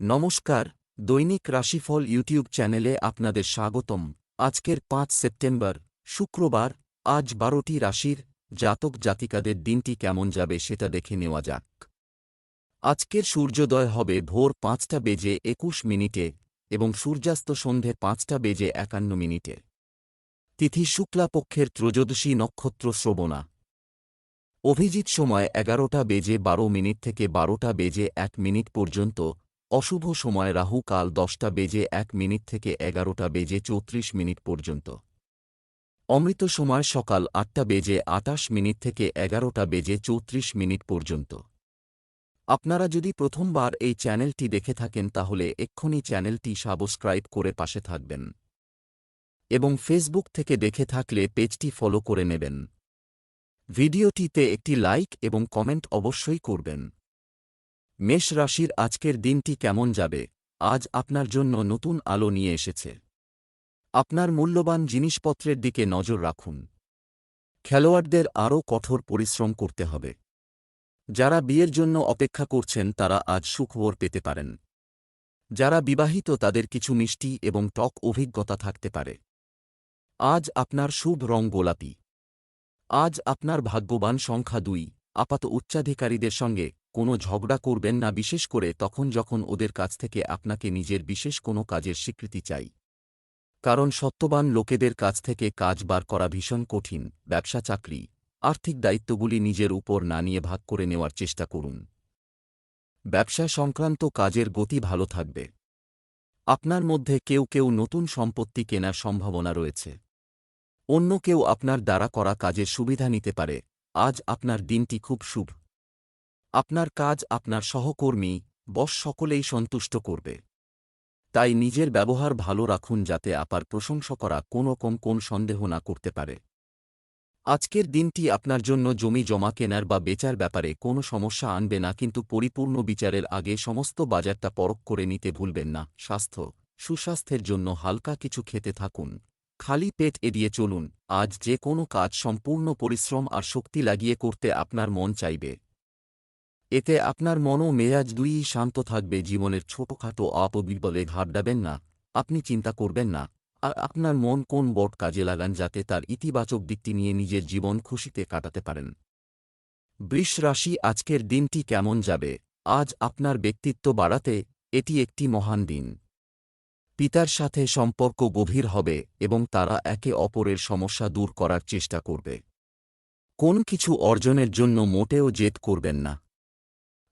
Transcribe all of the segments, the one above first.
নমস্কার, দৈনিক রাশিফল ইউটিউব চ্যানেলে আপনাদের স্বাগতম। আজকের পাঁচ সেপ্টেম্বর, শুক্রবার, আজ বারোটি রাশির জাতক জাতিকাদের দিনটি কেমন যাবে সেটা দেখে নেওয়া যাক। আজকের সূর্যোদয় হবে ভোর পাঁচটা বেজে একুশ মিনিটে এবং সূর্যাস্ত সন্ধে পাঁচটা বেজে একান্ন মিনিটে। তিথি শুক্লাপক্ষের ত্রয়োদশী নক্ষত্র শ্রবণা। অভিজিৎ সময় এগারোটা বেজে বারো মিনিট থেকে বারোটা বেজে এক মিনিট পর্যন্ত অশুভ সময় রাহু কাল দশটা বেজে এক মিনিট থেকে এগারোটা বেজে চৌত্রিশ মিনিট পর্যন্ত। অমৃত সময় সকাল আটটা বেজে আটাশ মিনিট থেকে এগারোটা বেজে চৌত্রিশ মিনিট পর্যন্ত। আপনারা যদি প্রথমবার এই চ্যানেলটি দেখে থাকেন তাহলে এক্ষুনি চ্যানেলটি সাবস্ক্রাইব করে পাশে থাকবেন। এবং ফেসবুক থেকে দেখে থাকলে পেজটি ফলো করে নেবেন। ভিডিওটিতে একটি লাইক এবং কমেন্ট অবশ্যই করবেন। মেষ রাশির আজকের দিনটি কেমন যাবে? আজ আপনার জন্য নতুন আলো নিয়ে এসেছে। আপনার মূল্যবান জিনিসপত্রের দিকে নজর রাখুন। খেলোয়াড়দের আরও কঠোর পরিশ্রম করতে হবে। যারা বিয়ের জন্য অপেক্ষা করছেন তারা আজ সুখবর পেতে পারেন। যারা বিবাহিত তাদের কিছু মিষ্টি এবং টক অভিজ্ঞতা থাকতে পারে। আজ আপনার শুভ রং গোলাপি। আজ আপনার ভাগ্যবান সংখ্যা দুই। আপাত উচ্চাধিকারীদের সঙ্গে কোনো ঝগড়া করবেন না, বিশেষ করে তখন যখন ওদের কাছ থেকে আপনাকে নিজের বিশেষ কোনো কাজের স্বীকৃতি চাই। কারণ সত্যবান লোকেদের কাছ থেকে কাজ বার করা ভীষণ কঠিন, ব্যবসা, চাকরি, আর্থিক দায়িত্বগুলি নিজের উপর না নিয়ে ভাগ করে নেওয়ার চেষ্টা করুন। ব্যবসা সংক্রান্ত কাজের গতি ভালো থাকবে। আপনার মধ্যে কেউ কেউ নতুন সম্পত্তি কেনার সম্ভাবনা রয়েছে। অন্য কেউ আপনার দ্বারা করা কাজের সুবিধা নিতে পারে। আজ আপনার দিনটি খুব শুভ। আপনার কাজ আপনার সহকর্মী, বস সকলেই সন্তুষ্ট করবে। তাই নিজের ব্যবহার ভালো রাখুন যাতে আপার প্রশংসা করা কোনো কম কোন সন্দেহ না করতে পারে। আজকের দিনটি আপনার জন্য জমি জমা কেনার বা বেচার ব্যাপারে কোনো সমস্যা আনবে না কিন্তু পরিপূর্ণ বিচারের আগে সমস্ত বাজারটা পরখ করে নিতে ভুলবেন না। স্বাস্থ্য, সুস্বাস্থ্যের জন্য হালকা কিছু খেতে থাকুন। খালি পেট এড়িয়ে চলুন। আজ যে কোনো কাজ সম্পূর্ণ পরিশ্রম আর শক্তি লাগিয়ে করতে আপনার মন চাইবে। এতে আপনার মন ও মেজাজ দুইই শান্ত থাকবে, জীবনের ছোটখাটো অপবিবলে ঘাবড়াবেন না, আপনি চিন্তা করবেন না, আর আপনার মন কোন বট কাজে লাগান যাতে তার ইতিবাচক দিকটি নিয়ে নিজের জীবন খুশিতে কাটাতে পারেন। বৃষ রাশি, আজকের দিনটি কেমন যাবে? আজ আপনার ব্যক্তিত্ব বাড়াতে এটি একটি মহান দিন। পিতার সাথে সম্পর্ক গভীর হবে এবং তারা একে অপরের সমস্যা দূর করার চেষ্টা করবে। কোন কিছু অর্জনের জন্য মোটেও জেদ করবেন না।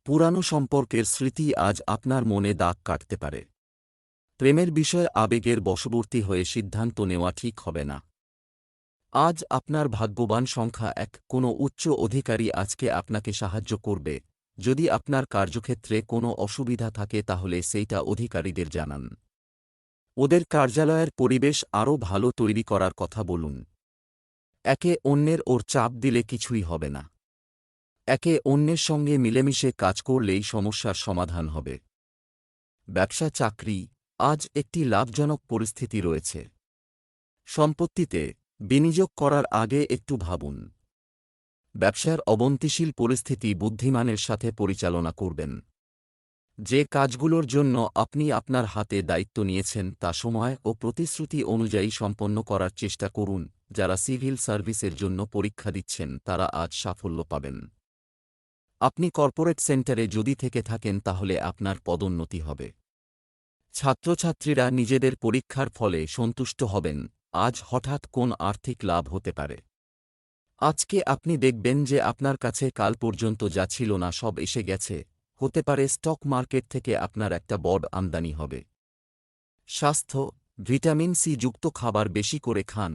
পুরানো সম্পর্কের স্মৃতি আজ আপনার মনে দাগ কাটতে পারে। প্রেমের বিষয়ে আবেগের বশবর্তী হয়ে সিদ্ধান্ত নেওয়া ঠিক হবে না। আজ আপনার ভাগ্যবান সংখ্যা এক, কোনো উচ্চ অধিকারী আজকে আপনাকে সাহায্য করবে। যদি আপনার কার্যক্ষেত্রে কোনো অসুবিধা থাকে তাহলে সেইটা অধিকারীদের জানান। ওদের কার্যালয়ের পরিবেশ আরও ভালো তৈরি করার কথা বলুন। একে অন্যের ওর চাপ দিলে কিছুই হবে না। একে অন্যের সঙ্গে মিলেমিশে কাজ করলেই সমস্যার সমাধান হবে। ব্যবসা চাকরি আজ একটি লাভজনক পরিস্থিতি রয়েছে। সম্পত্তিতে বিনিয়োগ করার আগে একটু ভাবুন। ব্যবসার অবন্তিশীল পরিস্থিতি বুদ্ধিমানের সাথে পরিচালনা করবেন। যে কাজগুলোর জন্য আপনি আপনার হাতে দায়িত্ব নিয়েছেন তা সময় ও প্রতিশ্রুতি অনুযায়ী সম্পন্ন করার চেষ্টা করুন, যারা সিভিল সার্ভিসের জন্য পরীক্ষা দিচ্ছেন তারা আজ সাফল্য পাবেন। আপনি কর্পোরেট সেন্টারে যদি থেকে থাকেন তাহলে আপনার পদোন্নতি হবে। ছাত্রছাত্রীরা নিজেদের পরীক্ষার ফলে সন্তুষ্ট হবেন, আজ হঠাৎ কোন আর্থিক লাভ হতে পারে। আজকে আপনি দেখবেন যে আপনার কাছে কাল পর্যন্ত যা ছিল না সব এসে গেছে, হতে পারে স্টক মার্কেট থেকে আপনার একটা বড় আমদানি হবে। স্বাস্থ্য, ভিটামিন সি যুক্ত খাবার বেশি করে খান,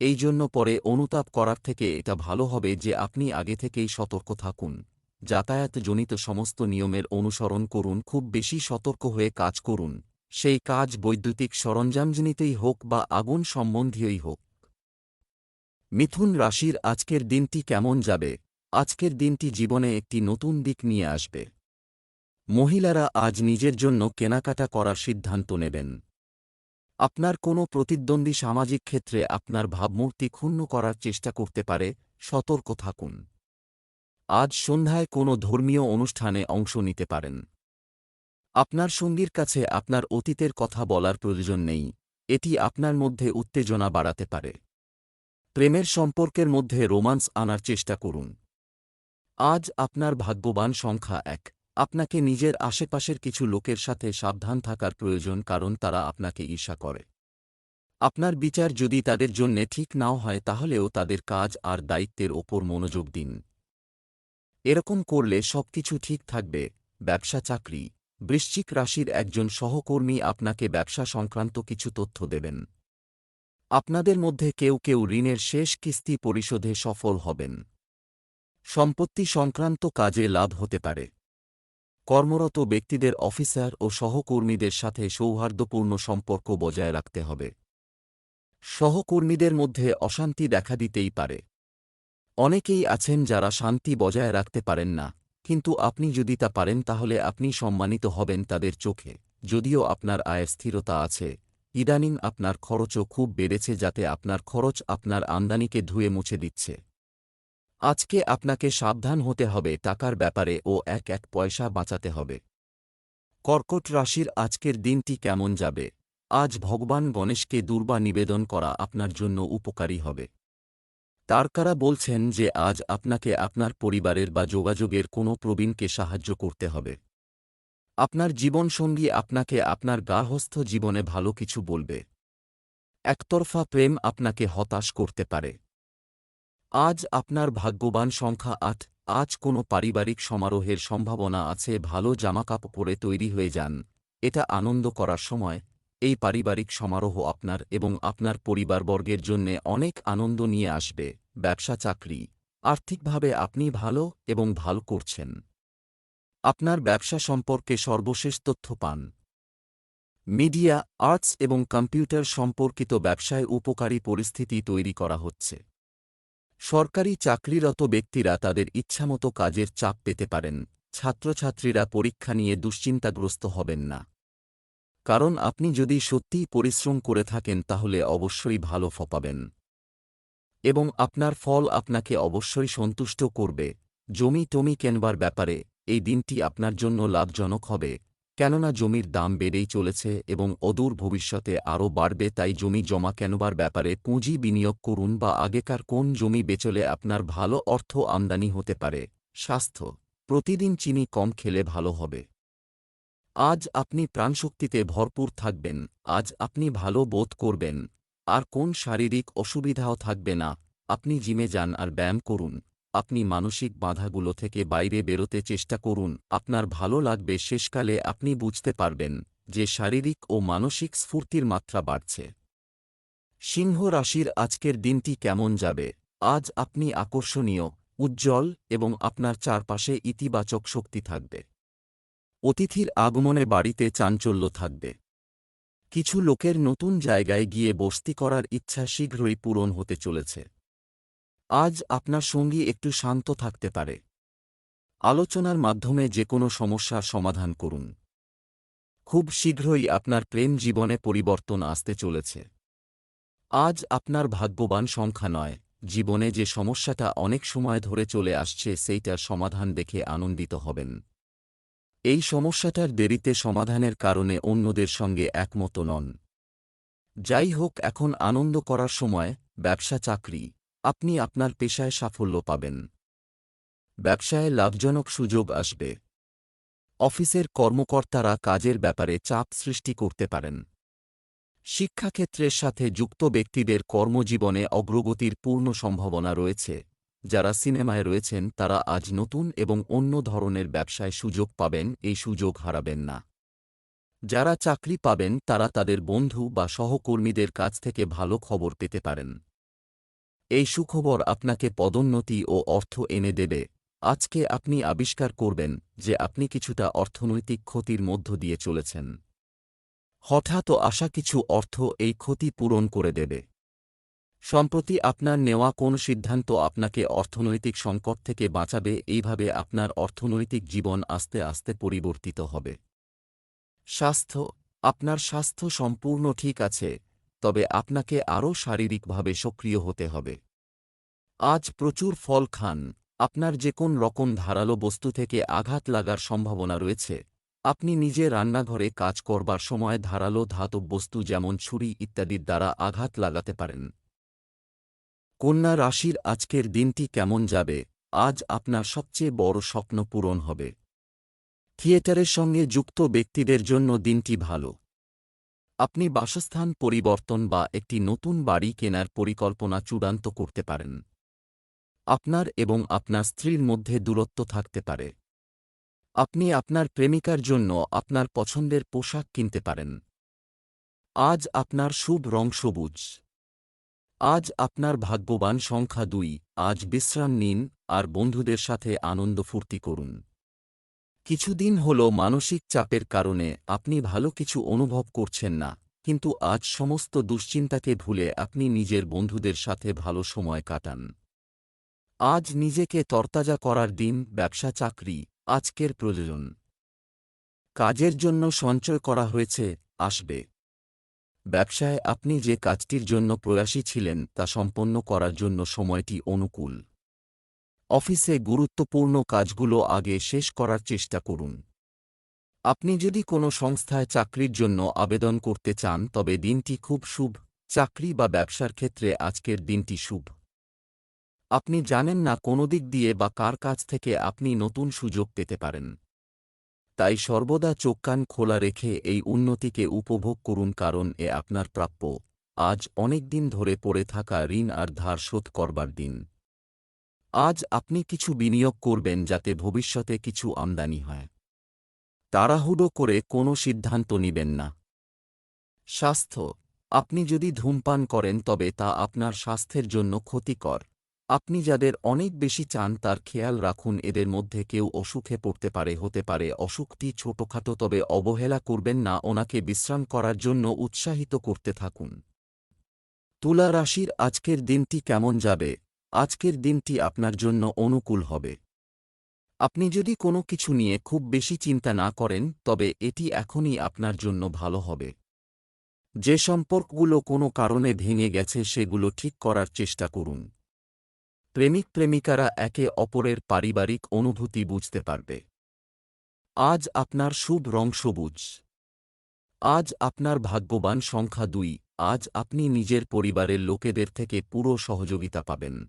এই জন্য পরে অনুতাপ করার থেকে এটা ভালো হবে যে আপনি আগে থেকেই সতর্ক থাকুন। যাতায়াতজনিত সমস্ত নিয়মের অনুসরণ করুন, খুব বেশি সতর্ক হয়ে কাজ করুন। সেই কাজ বৈদ্যুতিক সরঞ্জামজনিতেই হোক বা আগুন সম্বন্ধীয়ই হোক। মিথুন রাশির আজকের দিনটি কেমন যাবে? আজকের দিনটি জীবনে একটি নতুন দিক নিয়ে আসবে। মহিলারা আজ নিজের জন্য কেনাকাটা করার সিদ্ধান্ত নেবেন। আপনার কোনো প্রতিদ্বন্দ্বী সামাজিক ক্ষেত্রে আপনার ভাবমূর্তি ক্ষুণ্ণ করার চেষ্টা করতে পারে, সতর্ক থাকুন। আজ সন্ধ্যায় কোনো ধর্মীয় অনুষ্ঠানে অংশ নিতে পারেন। আপনার সঙ্গীর কাছে আপনার অতীতের কথা বলার প্রয়োজন নেই, এটি আপনার মধ্যে উত্তেজনা বাড়াতে পারে। প্রেমের সম্পর্কের মধ্যে রোমান্স আনার চেষ্টা করুন। আজ আপনার ভাগ্যবান সংখ্যা এক, আপনাকে নিজের আশেপাশের কিছু লোকের সাথে সাবধান থাকার প্রয়োজন কারণ তারা আপনাকে ঈর্ষা করে। আপনার বিচার যদি তাদের জন্যে ঠিক নাও হয় তাহলেও তাদের কাজ আর দায়িত্বের ওপর মনোযোগ দিন। এরকম করলে সবকিছু ঠিক থাকবে, ব্যবসা চাকরি। বৃশ্চিক রাশির একজন সহকর্মী আপনাকে ব্যবসা সংক্রান্ত কিছু তথ্য দেবেন। আপনাদের মধ্যে কেউ কেউ ঋণের শেষ কিস্তি পরিশোধে সফল হবেন। সম্পত্তি সংক্রান্ত কাজে লাভ হতে পারে। কর্মরত ব্যক্তিদের অফিসার ও সহকর্মীদের সাথে সৌহার্দ্যপূর্ণ সম্পর্ক বজায় রাখতে হবে। সহকর্মীদের মধ্যে অশান্তি দেখা দিতেই পারে। অনেকেই আছেন যারা শান্তি বজায় রাখতে পারেন না, কিন্তু আপনি যদি তা পারেন তাহলে আপনি সম্মানিত হবেন তাদের চোখে, যদিও আপনার আয়ের স্থিরতা আছে। ইদানিং আপনার খরচও খুব বেড়েছে যাতে আপনার খরচ আপনার আমদানিকে ধুয়ে মুছে দিচ্ছে। আজকে আপনাকে সাবধান হতে হবে টাকার ব্যাপারে ও এক এক পয়সা বাঁচাতে হবে। কর্কট রাশির আজকের দিনটি কেমন যাবে? আজ ভগবান গণেশকে দুর্বা নিবেদন করা আপনার জন্য উপকারী হবে। তারকারা বলছেন যে আজ আপনাকে আপনার পরিবারের বা যোগাযোগের কোনো প্রবীণকে সাহায্য করতে হবে। আপনার জীবনসঙ্গী আপনাকে আপনার গার্হস্থ জীবনে ভালো কিছু বলবে। একতরফা প্রেম আপনাকে হতাশ করতে পারে। আজ আপনার ভাগ্যবান সংখ্যা আট, আজ কোনো পারিবারিক সমারোহের সম্ভাবনা আছে, ভালো জামাকাপড় পরে তৈরি হয়ে যান। এটা আনন্দ করার সময় এই পারিবারিক সমারোহ আপনার এবং আপনার পরিবারবর্গের জন্যে অনেক আনন্দ নিয়ে আসবে, ব্যবসা চাকরি, আর্থিকভাবে আপনি ভালো এবং ভালো করছেন। আপনার ব্যবসা সম্পর্কে সর্বশেষ তথ্য পান। মিডিয়া, আর্টস এবং কম্পিউটার সম্পর্কিত ব্যবসায় উপকারী পরিস্থিতি তৈরি করা হচ্ছে। সরকারি চাকরিরত ব্যক্তিরা তাদের ইচ্ছামতো কাজের চাপ পেতে পারেন, ছাত্রছাত্রীরা পরীক্ষা নিয়ে দুশ্চিন্তাগ্রস্ত হবেন না। কারণ আপনি যদি সত্যিই পরিশ্রম করে থাকেন তাহলে অবশ্যই ভালো ফপাবেন এবং আপনার ফল আপনাকে অবশ্যই সন্তুষ্ট করবে। জমি টমি কেনবার ব্যাপারে এই দিনটি আপনার জন্য লাভজনক হবে, কেননা জমির দাম বেড়েই চলেছে এবং অদূর ভবিষ্যতে আরও বাড়বে, তাই জমি জমা কেনবার ব্যাপারে পুঁজি বিনিয়োগ করুন বা আগেকার কোন জমি বেচলে আপনার ভালো অর্থ আমদানি হতে পারে। স্বাস্থ্য, প্রতিদিন চিনি কম খেলে ভালো হবে। আজ আপনি প্রাণশক্তিতে ভরপুর থাকবেন, আজ আপনি ভালো বোধ করবেন, আর কোন শারীরিক অসুবিধাও থাকবে না, আপনি জিমে যান আর ব্যায়াম করুন, আপনি মানসিক বাধাগুলো থেকে বাইরে বেরোতে চেষ্টা করুন, আপনার ভালো লাগবে শেষকালে আপনি বুঝতে পারবেন যে শারীরিক ও মানসিক স্ফূর্তির মাত্রা বাড়ছে। সিংহ রাশির আজকের দিনটি কেমন যাবে? আজ আপনি আকর্ষণীয়, উজ্জ্বল এবং আপনার চারপাশে ইতিবাচক শক্তি থাকবে। অতিথির আগমনে বাড়িতে চাঞ্চল্য থাকবে। কিছু লোকের নতুন জায়গায় গিয়ে বস্তি করার ইচ্ছা শীঘ্রই পূরণ হতে চলেছে। আজ আপনার সঙ্গী একটু শান্ত থাকতে পারে। আলোচনার মাধ্যমে যে কোনো সমস্যার সমাধান করুন। খুব শীঘ্রই আপনার প্রেম জীবনে পরিবর্তন আসতে চলেছে। আজ আপনার ভাগ্যবান সংখ্যা নয়, জীবনে যে সমস্যাটা অনেক সময় ধরে চলে আসছে সেইটার সমাধান দেখে আনন্দিত হবেন। এই সমস্যাটার দেরিতে সমাধানের কারণে অন্যদের সঙ্গে একমত নন। যাই হোক, এখন আনন্দ করার সময় ব্যবসা চাকরি, আপনি আপনার পেশায় সাফল্য পাবেন। ব্যবসায় লাভজনক সুযোগ আসবে। অফিসের কর্মকর্তারা কাজের ব্যাপারে চাপ সৃষ্টি করতে পারেন। শিক্ষাক্ষেত্রের সাথে যুক্ত ব্যক্তিদের কর্মজীবনে অগ্রগতির পূর্ণ সম্ভাবনা রয়েছে। যারা সিনেমায় রয়েছেন, তারা আজ নতুন এবং অন্য ধরনের ব্যবসায় সুযোগ পাবেন, এই সুযোগ হারাবেন না। যারা চাকরি পাবেন, তারা তাদের বন্ধু বা সহকর্মীদের কাছ থেকে ভালো খবর পেতে পারেন। এই সুখবর আপনাকে পদোন্নতি ও অর্থ এনে দেবে। আজকে আপনি আবিষ্কার করবেন যে আপনি কিছুটা অর্থনৈতিক ক্ষতির মধ্য দিয়ে চলেছেন। হঠাৎ আসা কিছু অর্থ এই ক্ষতি পূরণ করে দেবে। সম্প্রতি আপনার নেওয়া কোন সিদ্ধান্ত আপনাকে অর্থনৈতিক সংকট থেকে বাঁচাবে, এইভাবে আপনার অর্থনৈতিক জীবন আস্তে আস্তে পরিবর্তিত হবে। স্বাস্থ্য, আপনার স্বাস্থ্য সম্পূর্ণ ঠিক আছে, তবে আপনাকে আরও শারীরিকভাবে সক্রিয় হতে হবে। আজ প্রচুর ফল খান, আপনার যে কোন রকম ধারালো বস্তু থেকে আঘাত লাগার সম্ভাবনা রয়েছে। আপনি নিজে রান্নাঘরে কাজ করবার সময় ধারালো ধাতব বস্তু যেমন ছুরি ইত্যাদির দ্বারা আঘাত লাগাতে পারেন। কন্যা রাশির আজকের দিনটি কেমন যাবে? আজ আপনার সবচেয়ে বড় স্বপ্ন পূরণ হবে। থিয়েটারের সঙ্গে যুক্ত ব্যক্তিদের জন্য দিনটি ভালো। আপনি বাসস্থান পরিবর্তন বা একটি নতুন বাড়ি কেনার পরিকল্পনা চূড়ান্ত করতে পারেন। আপনার এবং আপনার স্ত্রীর মধ্যে দূরত্ব থাকতে পারে। আপনি আপনার প্রেমিকার জন্য আপনার পছন্দের পোশাক কিনতে পারেন। আজ আপনার শুভ রং সবুজ। আজ আপনার ভাগ্যবান সংখ্যা দুই, আজ বিশ্রাম নিন, আর বন্ধুদের সাথে আনন্দ ফুর্তি করুন। কিছুদিন হল মানসিক চাপের কারণে আপনি ভালো কিছু অনুভব করছেন না, কিন্তু আজ সমস্ত দুশ্চিন্তাকে ভুলে আপনি নিজের বন্ধুদের সাথে ভালো সময় কাটান। আজ নিজেকে তরতাজা করার দিন, ব্যবসা চাকরি, আজকের প্রয়োজন। কাজের জন্য সঞ্চয় করা হয়েছে, আসবে। ব্যবসায় আপনি যে কাজটির জন্য প্রয়াসী ছিলেন তা সম্পন্ন করার জন্য সময়টি অনুকূল। অফিসে গুরুত্বপূর্ণ কাজগুলো আগে শেষ করার চেষ্টা করুন। আপনি যদি কোনো সংস্থায় চাকরির জন্য আবেদন করতে চান, তবে দিনটি খুব শুভ। চাকরি বা ব্যবসার ক্ষেত্রে আজকের দিনটি শুভ। আপনি জানেন না কোনো দিক দিয়ে বা কার কাছ থেকে আপনি নতুন সুযোগ পেতে পারেন। তাই সর্বদা চোখ কান খোলা রেখে এই উন্নতিকে উপভোগ করুন কারণ এ আপনার প্রাপ্য। আজ অনেক দিন ধরে পড়ে থাকা ঋণ আর ধার শোধ করবার দিন। আজ আপনি কিছু বিনিয়োগ করবেন যাতে ভবিষ্যতে কিছু আমদানি হয়। তাড়াহুড়ো করে কোনো সিদ্ধান্ত নিবেন না। স্বাস্থ্য। আপনি যদি ধূমপান করেন তবে তা আপনার স্বাস্থ্যের জন্য ক্ষতিকর। আপনি যাদের অনেক বেশি চান তার খেয়াল রাখুন, এদের মধ্যে কেউ অসুখে পড়তে পারে, হতে পারে। অসুখটি ছোটখাটো, তবে অবহেলা করবেন না, ওনাকে বিশ্রাম করার জন্য উৎসাহিত করতে থাকুন। তুলা রাশির আজকের দিনটি কেমন যাবে? আজকের দিনটি আপনার জন্য অনুকূল হবে। আপনি যদি কোনো কিছু নিয়ে খুব বেশি চিন্তা না করেন, তবে এটি এখনই আপনার জন্য ভালো হবে। যে সম্পর্কগুলো কোনো কারণে ভেঙে গেছে, সেগুলো ঠিক করার চেষ্টা করুন। প্রেমিক প্রেমিকারা একে অপরের পারিবারিক অনুভূতি বুঝতে পারবে। আজ আপনার শুভ রং সবুজ। আজ আপনার ভাগ্যবান সংখ্যা দুই। আজ আপনি নিজের পরিবারের লোকেদের থেকে পুরো সহযোগিতা পাবেন।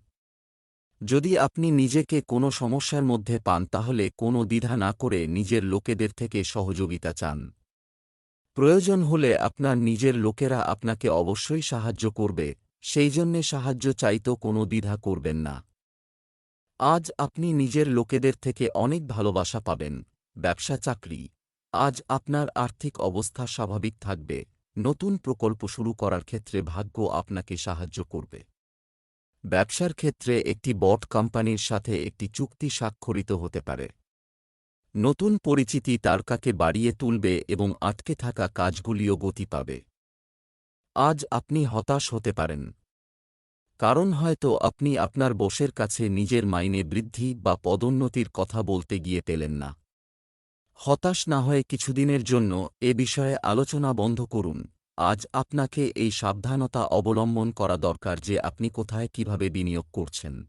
যদি আপনি নিজেকে কোনো সমস্যার মধ্যে পান, তাহলে কোনো দ্বিধা না করে নিজের লোকেদের থেকে সহযোগিতা চান। প্রয়োজন হলে আপনার নিজের লোকেরা আপনাকে অবশ্যই সাহায্য করবে। সেই জন্যে সাহায্য চাইতো কোনো দ্বিধা করবেন না। আজ আপনি নিজের লোকেদের থেকে অনেক ভালোবাসা পাবেন। ব্যবসা, চাকরি। আজ আপনার আর্থিক অবস্থা স্বাভাবিক থাকবে। নতুন প্রকল্প শুরু করার ক্ষেত্রে ভাগ্য আপনাকে সাহায্য করবে। ব্যবসার ক্ষেত্রে একটি বট কোম্পানির সাথে একটি চুক্তি স্বাক্ষরিত হতে পারে। নতুন পরিচিতি তারকাকে বাড়িয়ে তুলবে এবং আটকে থাকা কাজগুলিও গতি পাবে। আজ আপনি হতাশ হতে পারেন। কারণ হয়তো আপনি আপনার বসের কাছে নিজের মাইনে বৃদ্ধি বা পদোন্নতির কথা বলতে গিয়ে পেলেন না। হতাশ না হয়ে কিছুদিনের জন্য এ বিষয়ে আলোচনা বন্ধ করুন। আজ আপনাকে এই সাবধানতা অবলম্বন করা দরকার যে আপনি কোথায় কীভাবে বিনিয়োগ করছেন।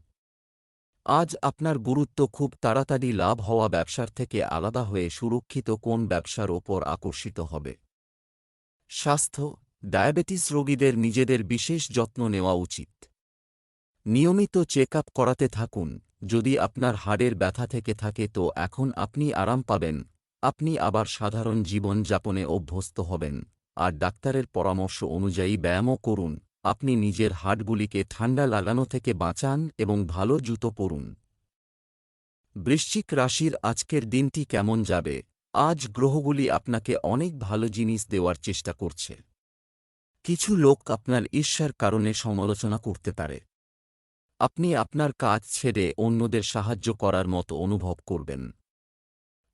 আজ আপনার গুরুত্ব খুব তাড়াতাড়ি লাভ হওয়া ব্যবসার থেকে আলাদা হয়ে সুরক্ষিত কোন ব্যবসার ওপর আকর্ষিত হবে। স্বাস্থ্য ডায়াবেটিস রোগীদের নিজেদের বিশেষ যত্ন নেওয়া উচিত। নিয়মিত চেক আপ করাতে থাকুন। যদি আপনার হাড়ের ব্যথা থেকে থাকে তো এখন আপনি আরাম পাবেন। আপনি আবার সাধারণ জীবন যাপনে অভ্যস্ত হবেন। আর ডাক্তারের পরামর্শ অনুযায়ী ব্যায়ামও করুন। আপনি নিজের হাটগুলিকে ঠান্ডা লাগানো থেকে বাঁচান এবং ভালো জুতো পরুন। বৃশ্চিক রাশির আজকের দিনটি কেমন যাবে? আজ গ্রহগুলি আপনাকে অনেক ভালো জিনিস দেওয়ার চেষ্টা করছে। কিছু লোক আপনার ঈর্ষার কারণে সমালোচনা করতে পারে। আপনি আপনার কাজ ছেড়ে অন্যদের সাহায্য করার মতো অনুভব করবেন।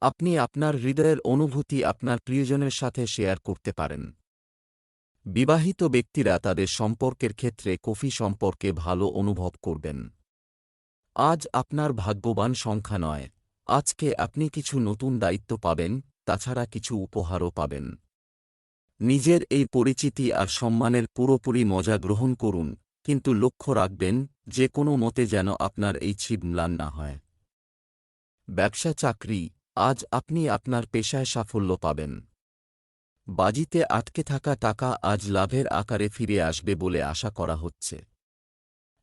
আপনি আপনার হৃদয়ের অনুভূতি আপনার প্রিয়জনের সাথে শেয়ার করতে পারেন। বিবাহিত ব্যক্তিরা তাদের সম্পর্কের ক্ষেত্রে কফি সম্পর্কে ভালো অনুভব করবেন। আজ আপনার ভাগ্যবান সংখ্যা নয়। আজকে আপনি কিছু নতুন দায়িত্ব পাবেন, তাছাড়া কিছু উপহারও পাবেন। নিজের এই পরিচিতি আর সম্মানের পুরোপুরি মজা গ্রহণ করুন, কিন্তু লক্ষ্য রাখবেন, যে কোনো মতে যেন আপনার এই ছিপ ম্লান না হয়। ব্যবসা চাকরি, আজ আপনি আপনার পেশায় সাফল্য পাবেন। বাজিতে আটকে থাকা টাকা আজ লাভের আকারে ফিরে আসবে বলে আশা করা হচ্ছে।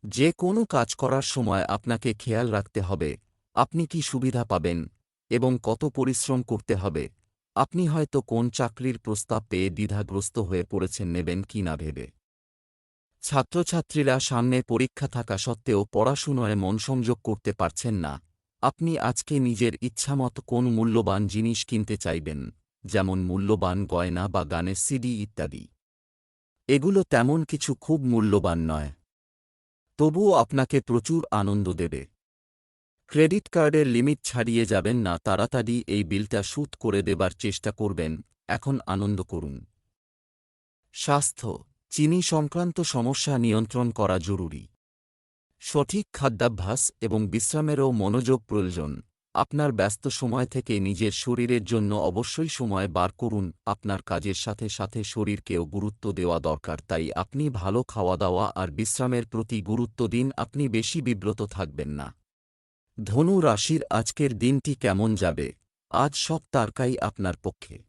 যে কোনো কাজ করার সময় আপনাকে খেয়াল রাখতে হবে, আপনি কি সুবিধা পাবেন এবং কত পরিশ্রম করতে হবে। আপনি হয়তো কোন চাকরির প্রস্তাব পেয়ে দ্বিধাগ্রস্ত হয়ে পড়েছেন নেবেন কি না ভেবে। ছাত্রছাত্রীরা সামনে পরীক্ষা থাকা সত্ত্বেও পড়াশুনোয় মন সংযোগ করতে পারছেন না। আপনি আজকে নিজের ইচ্ছামত কোন মূল্যবান জিনিস কিনতে চাইবেন, যেমন মূল্যবান গয়না বা গানের সিডি ইত্যাদি। এগুলো তেমন কিছু খুব মূল্যবান নয়। তবুও আপনাকে প্রচুর আনন্দ দেবে। ক্রেডিট কার্ডের লিমিট ছাড়িয়ে যাবেন না, তাড়াতাড়ি এই বিলটা সুদ করে দেবার চেষ্টা করবেন। এখন আনন্দ করুন। স্বাস্থ্য, চিনি সংক্রান্ত সমস্যা নিয়ন্ত্রণ করা জরুরি। সঠিক খাদ্যাভ্যাস এবং বিশ্রামেরও মনোযোগ প্রয়োজন। আপনার ব্যস্ত সময় থেকে নিজের শরীরের জন্য অবশ্যই সময় বার করুন। আপনার কাজের সাথে সাথে শরীরকেও গুরুত্ব দেওয়া দরকার, তাই আপনি ভালো খাওয়া দাওয়া আর বিশ্রামের প্রতি গুরুত্ব দিন। আপনি বেশি বিব্রত থাকবেন না। ধনু রাশির আজকের দিনটি কেমন যাবে? আজ সব তারকাই আপনার পক্ষে।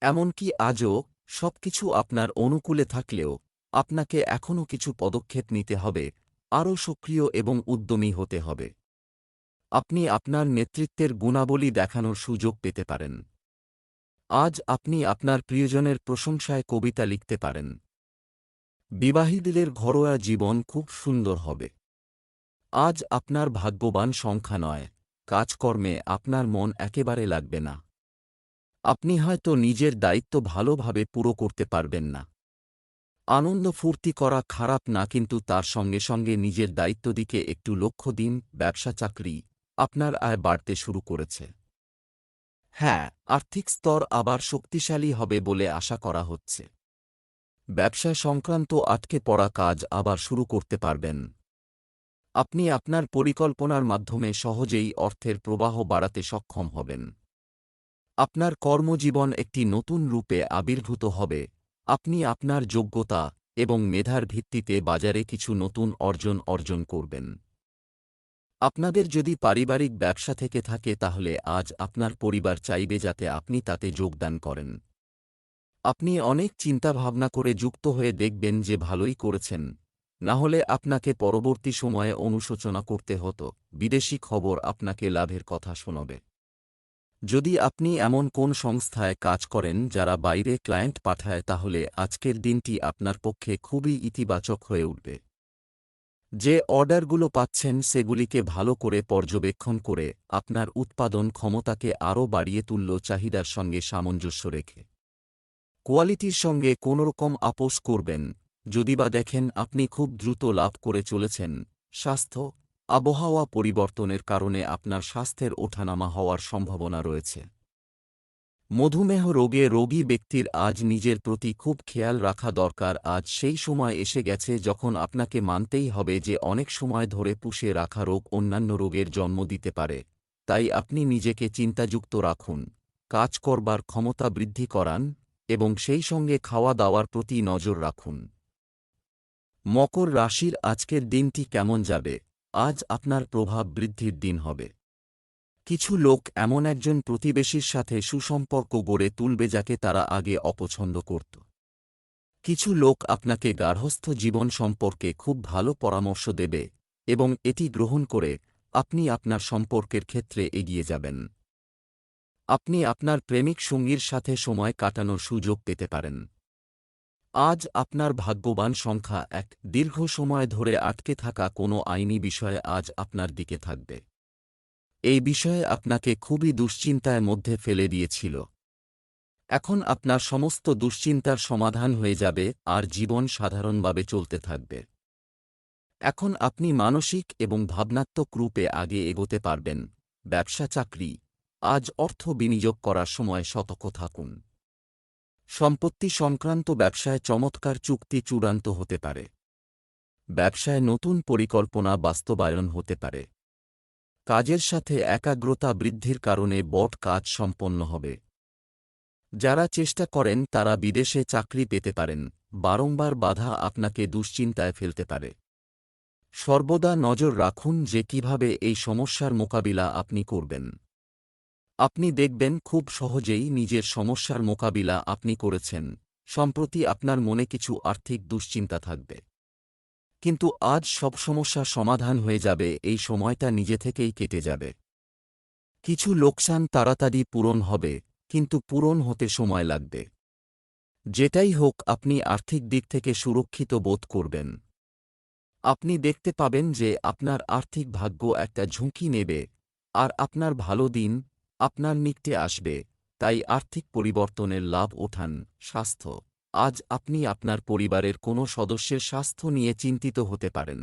এমনকি আজও সবকিছু আপনার অনুকূলে থাকলেও আপনাকে এখনও কিছু পদক্ষেপ নিতে হবে, আরও সক্রিয় এবং উদ্যমী হতে হবে। আপনি আপনার নেতৃত্বের গুণাবলী দেখানোর সুযোগ পেতে পারেন। আজ আপনি আপনার প্রিয়জনের প্রশংসায় কবিতা লিখতে পারেন। বিবাহীদের ঘরোয়া জীবন খুব সুন্দর হবে। আজ আপনার ভাগ্যবান সংখ্যা নয়। কাজকর্মে আপনার মন একেবারে লাগবে না। আপনি হয়তো নিজের দায়িত্ব ভালোভাবে পুরো করতে পারবেন না। আনন্দ ফুর্তি করা খারাপ না, কিন্তু তার সঙ্গে সঙ্গে নিজের দায়িত্ব দিকে একটু লক্ষ্য দিন, ব্যবসা চাকরি আপনার আয় বাড়তে শুরু করেছে। হ্যাঁ আর্থিক স্তর আবার শক্তিশালী হবে বলে আশা করা হচ্ছে। ব্যবসা সংক্রান্ত আটকে পড়া কাজ আবার শুরু করতে পারবেন। আপনি আপনার পরিকল্পনার মাধ্যমে সহজেই অর্থের প্রবাহ বাড়াতে সক্ষম হবেন। আপনার কর্মজীবন একটি নতুন রূপে আবির্ভূত হবে। আপনি আপনার যোগ্যতা এবং মেধার ভিত্তিতে বাজারে কিছু নতুন অর্জন অর্জন করবেন। আপনাদের যদি পারিবারিক ব্যবসা থেকে থাকে তাহলে আজ আপনার পরিবার চাইবে যাতে আপনি তাতে যোগদান করেন। আপনি অনেক চিন্তাভাবনা করে যুক্ত হয়ে দেখবেন যে ভালোই করেছেন। না হলে আপনাকে পরবর্তী সময়ে অনুশোচনা করতে হতো, বিদেশি খবর আপনাকে লাভের কথা শোনাবে। যদি আপনি এমন কোন সংস্থায় কাজ করেন যারা বাইরে ক্লায়েন্ট পাঠায়, তাহলে আজকের দিনটি আপনার পক্ষে খুবই ইতিবাচক হয়ে উঠবে। যে অর্ডারগুলো পাচ্ছেন, সেগুলিকে ভালো করে পর্যবেক্ষণ করে আপনার উৎপাদন ক্ষমতাকে আরও বাড়িয়ে তুলল চাহিদার সঙ্গে সামঞ্জস্য রেখে। কোয়ালিটির সঙ্গে কোনোরকম আপোষ করবেন যদি বা দেখেন আপনি খুব দ্রুত লাভ করে চলেছেন, স্বাস্থ্য, আবহাওয়া পরিবর্তনের কারণে আপনার স্বাস্থ্যের ওঠানামা হওয়ার সম্ভাবনা রয়েছে। মধুমেহ রোগে রোগী ব্যক্তির আজ নিজের প্রতি খুব খেয়াল রাখা দরকার, আজ সেই সময় এসে গেছে যখন আপনাকে মানতেই হবে যে অনেক সময় ধরে পুষে রাখা রোগ অন্যান্য রোগের জন্ম দিতে পারে। তাই আপনি নিজেকে চিন্তাযুক্ত রাখুন, কাজ করবার ক্ষমতা বৃদ্ধি করান এবং সেই সঙ্গে খাওয়া দাওয়ার প্রতি নজর রাখুন। মকর রাশির আজকের দিনটি কেমন যাবে? আজ আপনার প্রভাব বৃদ্ধির দিন হবে। কিছু লোক এমন একজন প্রতিবেশীর সাথে সুসম্পর্ক গড়ে তুলবে যাকে তারা আগে অপছন্দ করত। কিছু লোক আপনাকে গার্হস্থ জীবন সম্পর্কে খুব ভালো পরামর্শ দেবে এবং এটি গ্রহণ করে আপনি আপনার সম্পর্কের ক্ষেত্রে এগিয়ে যাবেন। আপনি আপনার প্রেমিক সঙ্গীর সাথে সময় কাটানোর সুযোগ পেতে পারেন। আজ আপনার ভাগ্যবান সংখ্যা এক। দীর্ঘ সময় ধরে আটকে থাকা কোনো আইনি বিষয়ে আজ আপনার দিকে থাকবে। এই বিষয়ে আপনাকে খুবই দুশ্চিন্তায় মধ্যে ফেলে দিয়েছিল। এখন আপনার সমস্ত দুশ্চিন্তার সমাধান হয়ে যাবে আর জীবন সাধারণভাবে চলতে থাকবে। এখন আপনি মানসিক এবং ভাবনাত্মক রূপে আগে এগোতে পারবেন। ব্যবসা চাকরি। আজ অর্থ বিনিয়োগ করার সময় সতর্ক থাকুন। সম্পত্তি সংক্রান্ত ব্যবসায় চমৎকার চুক্তি চূড়ান্ত হতে পারে। ব্যবসায় নতুন পরিকল্পনা বাস্তবায়ন হতে পারে। কাজের সাথে একাগ্রতা বৃদ্ধির কারণে বট কাজ সম্পন্ন হবে। যারা চেষ্টা করেন, তারা বিদেশে চাকরি পেতে পারেন, বারংবার বাধা আপনাকে দুশ্চিন্তায় ফেলতে পারে। সর্বদা নজর রাখুন যে কীভাবে এই সমস্যার মোকাবিলা আপনি করবেন। আপনি দেখবেন খুব সহজেই নিজের সমস্যার মোকাবিলা আপনি করেছেন, সম্প্রতি আপনার মনে কিছু আর্থিক দুশ্চিন্তা থাকবে। কিন্তু আজ সব সমস্যা সমাধান হয়ে যাবে, এই সময়টা নিজে থেকেই কেটে যাবে। কিছু লোকসান তাড়াতাড়ি পূরণ হবে, কিন্তু পূরণ হতে সময় লাগবে। যেটাই হোক, আপনি আর্থিক দিক থেকে সুরক্ষিত বোধ করবেন। আপনি দেখতে পাবেন যে আপনার আর্থিক ভাগ্য একটা ঝুঁকি নেবে, আর আপনার ভালো দিন আপনার নিকটে আসবে, তাই আর্থিক পরিবর্তনের লাভ ওঠান, স্বাস্থ্য। আজ আপনি আপনার পরিবারের কোনো সদস্যের স্বাস্থ্য নিয়ে চিন্তিত হতে পারেন।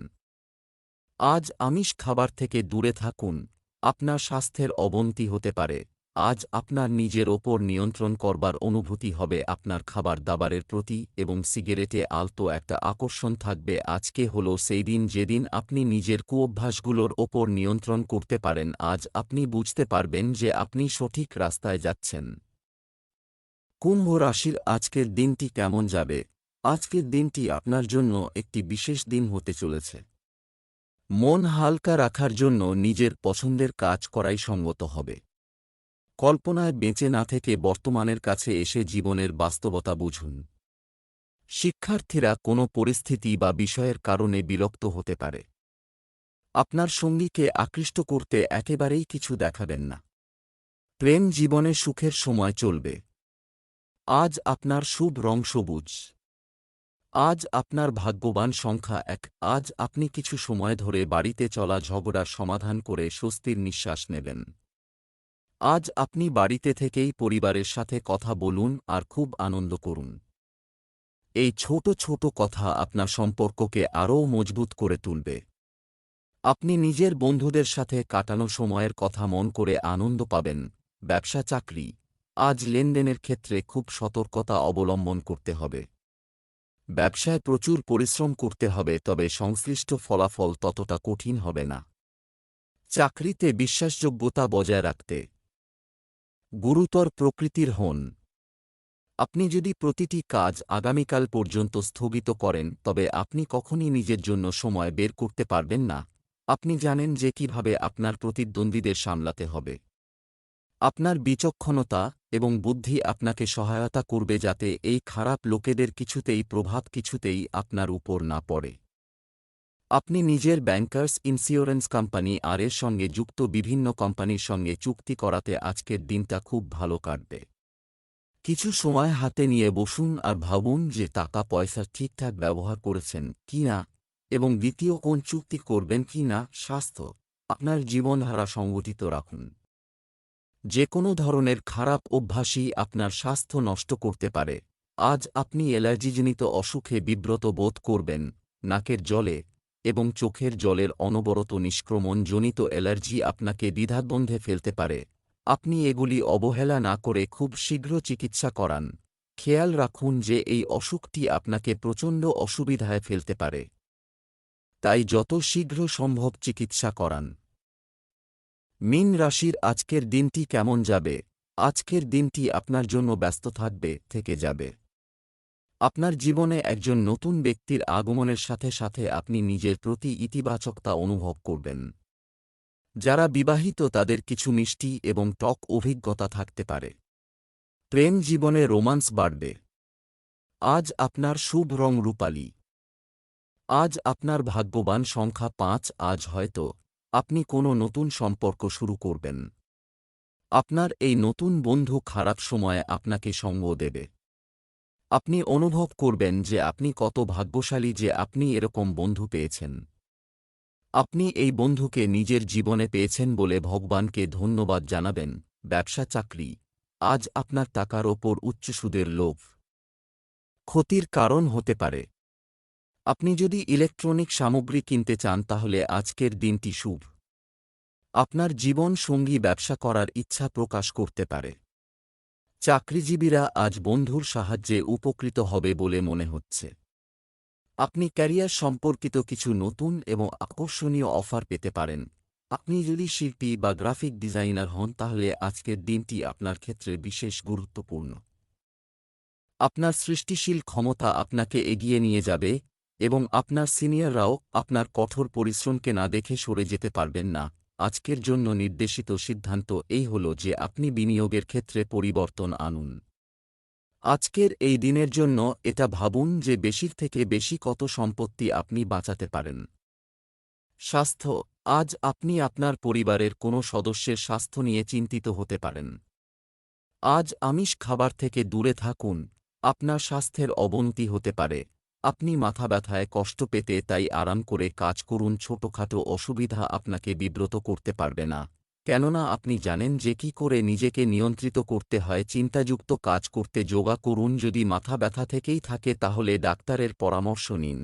আজ আমিষ খাবার থেকে দূরে থাকুন, আপনার স্বাস্থ্যের অবনতি হতে পারে। আজ আপনার নিজের ওপর নিয়ন্ত্রণ করবার অনুভূতি হবে আপনার খাবার দাবারের প্রতি এবং সিগারেটে আলতো একটা আকর্ষণ থাকবে। আজকে হল সেই দিন যেদিন আপনি নিজের কুঅভ্যাসগুলোর ওপর নিয়ন্ত্রণ করতে পারেন। আজ আপনি বুঝতে পারবেন যে আপনি সঠিক রাস্তায় যাচ্ছেন। কুম্ভ রাশির আজকের দিনটি কেমন যাবে? আজকের দিনটি আপনার জন্য একটি বিশেষ দিন হতে চলেছে। মন হালকা রাখার জন্য নিজের পছন্দের কাজ করাই সঙ্গত হবে। কল্পনায় বেঁচে না থেকে বর্তমানের কাছে এসে জীবনের বাস্তবতা বুঝুন। শিক্ষার্থীরা কোনো পরিস্থিতি বা বিষয়ের কারণে বিরক্ত হতে পারে। আপনার সঙ্গীকে আকৃষ্ট করতে একেবারেই কিছু দেখাবেন না। প্রেম জীবনে সুখের সময় চলবে। আজ আপনার শুভ রং সবুজ। আজ আপনার ভাগ্যবান সংখ্যা এক। আজ আপনি কিছু সময় ধরে বাড়িতে চলা ঝগড়ার সমাধান করে স্বস্তির নিঃশ্বাস নেবেন। আজ আপনি বাড়িতে থেকেই পরিবারের সাথে কথা বলুন আর খুব আনন্দ করুন। এই ছোট ছোট কথা আপনার সম্পর্ককে আরও মজবুত করে তুলবে। আপনি নিজের বন্ধুদের সাথে কাটানো সময়ের কথা মন করে আনন্দ পাবেন, ব্যবসা, চাকরি। আজ লেনদেনের ক্ষেত্রে খুব সতর্কতা অবলম্বন করতে হবে। ব্যবসায় প্রচুর পরিশ্রম করতে হবে, তবে সংশ্লিষ্ট ফলাফল ততটা কঠিন হবে না। চাকরিতে বিশ্বাসযোগ্যতা বজায় রাখতে গুরুতর প্রকৃতির হন। আপনি যদি প্রতিটি কাজ আগামীকাল পর্যন্ত স্থগিত করেন, তবে আপনি কখনই নিজের জন্য সময় বের করতে পারবেন না। আপনি জানেন যে কীভাবে আপনার প্রতিদ্বন্দ্বীদের সামলাতে হবে। আপনার বিচক্ষণতা এবং বুদ্ধি আপনাকে সহায়তা করবে যাতে এই খারাপ লোকেদের কিছুতেই প্রভাব কিছুতেই আপনার উপর না পড়ে। আপনি নিজের ব্যাংকার্স ইন্স্যুরেন্স কোম্পানি আর এর সঙ্গে যুক্ত বিভিন্ন কোম্পানির সঙ্গে চুক্তি করাতে আজকের দিনটা খুব ভালো কাটবে। কিছু সময় হাতে নিয়ে বসুন আর ভাবুন যে টাকা পয়সা ঠিকঠাক ব্যবহার করেছেন কি না এবং দ্বিতীয় কোন চুক্তি করবেন কি না, স্বাস্থ্য, আপনার জীবনধারা সংগঠিত রাখুন। যে কোনো ধরনের খারাপ অভ্যাসই আপনার স্বাস্থ্য নষ্ট করতে পারে। আজ আপনি অ্যালার্জিজনিত অসুখে বিব্রত বোধ করবেন, নাকের জলে এবং চোখের জলের অনবরত নিষ্ক্রমণজনিত অ্যালার্জি আপনাকে দ্বিধাদ্বন্দ্বে ফেলতে পারে। আপনি এগুলি অবহেলা না করে খুব শীঘ্র চিকিৎসা করান। খেয়াল রাখুন যে এই অসুখটি আপনাকে প্রচণ্ড অসুবিধায় ফেলতে পারে। তাই যত শীঘ্র সম্ভব চিকিৎসা করান। মিন রাশির আজকের দিনটি কেমন যাবে? আজকের দিনটি আপনার জন্য ব্যস্ত থাকবে, থেকে যাবে। আপনার জীবনে একজন নতুন ব্যক্তির আগমনের সাথে সাথে আপনি নিজের প্রতি ইতিবাচকতা অনুভব করবেন। যারা বিবাহিত তাদের কিছু মিষ্টি এবং টক অভিজ্ঞতা থাকতে পারে। প্রেম জীবনে রোমান্স বাড়বে। আজ আপনার শুভ রং রূপালী। আজ আপনার ভাগ্যবান সংখ্যা পাঁচ, আজ হয়তো আপনি কোনো নতুন সম্পর্ক শুরু করবেন। আপনার এই নতুন বন্ধু খারাপ সময়ে আপনাকে সঙ্গ দেবে। আপনি অনুভব করবেন যে আপনি কত ভাগ্যশালী যে আপনি এরকম বন্ধু পেয়েছেন। আপনি এই বন্ধুকে নিজের জীবনে পেয়েছেন বলে ভগবানকে ধন্যবাদ জানাবেন, ব্যবসা চাকরি, আজ আপনার টাকার ওপর উচ্চ সুদের লোভ। ক্ষতির কারণ হতে পারে। আপনি যদি ইলেকট্রনিক সামগ্রী কিনতে চান তাহলে আজকের দিনটি শুভ। আপনার জীবন সঙ্গী ব্যবসা করার ইচ্ছা প্রকাশ করতে পারে। চাকরিজীবীরা আজ বন্ধুর সাহায্যে উপকৃত হবে বলে মনে হচ্ছে। আপনি ক্যারিয়ার সম্পর্কিত কিছু নতুন এবং আকর্ষণীয় অফার পেতে পারেন। আপনি যদি শিল্পী বা গ্রাফিক ডিজাইনার হন, তাহলে আজকের দিনটি আপনার ক্ষেত্রে বিশেষ গুরুত্বপূর্ণ। আপনার সৃষ্টিশীল ক্ষমতা আপনাকে এগিয়ে নিয়ে যাবে এবং আপনার সিনিয়ররাও আপনার কঠোর পরিশ্রমকে না দেখে সরে যেতে পারবেন না। আজকের জন্য নির্দেশিত সিদ্ধান্ত এই হল যে আপনি বিনিয়োগের ক্ষেত্রে পরিবর্তন আনুন। আজকের এই দিনের জন্য এটা ভাবুন যে বেশির থেকে বেশি কত সম্পত্তি আপনি বাঁচাতে পারেন। স্বাস্থ্য, আজ আপনি আপনার পরিবারের কোনো সদস্যের স্বাস্থ্য নিয়ে চিন্তিত হতে পারেন। আজ আমিষ খাবার থেকে দূরে থাকুন, আপনার স্বাস্থ্যের অবনতি হতে পারে। আপনি মাথা ব্যথায় কষ্ট পেতে তাই আরাম করে কাজ করুন, ছোটখাটো অসুবিধা আপনাকে বিব্রত করতে পারবে না। কেননা আপনি জানেন যে কি করে নিজেকে নিয়ন্ত্রিত করতে হয়, চিন্তাযুক্ত কাজ করতে যোগা করুন, যদি মাথা ব্যথা থেকেই থাকে তাহলে ডাক্তারের পরামর্শ নিন।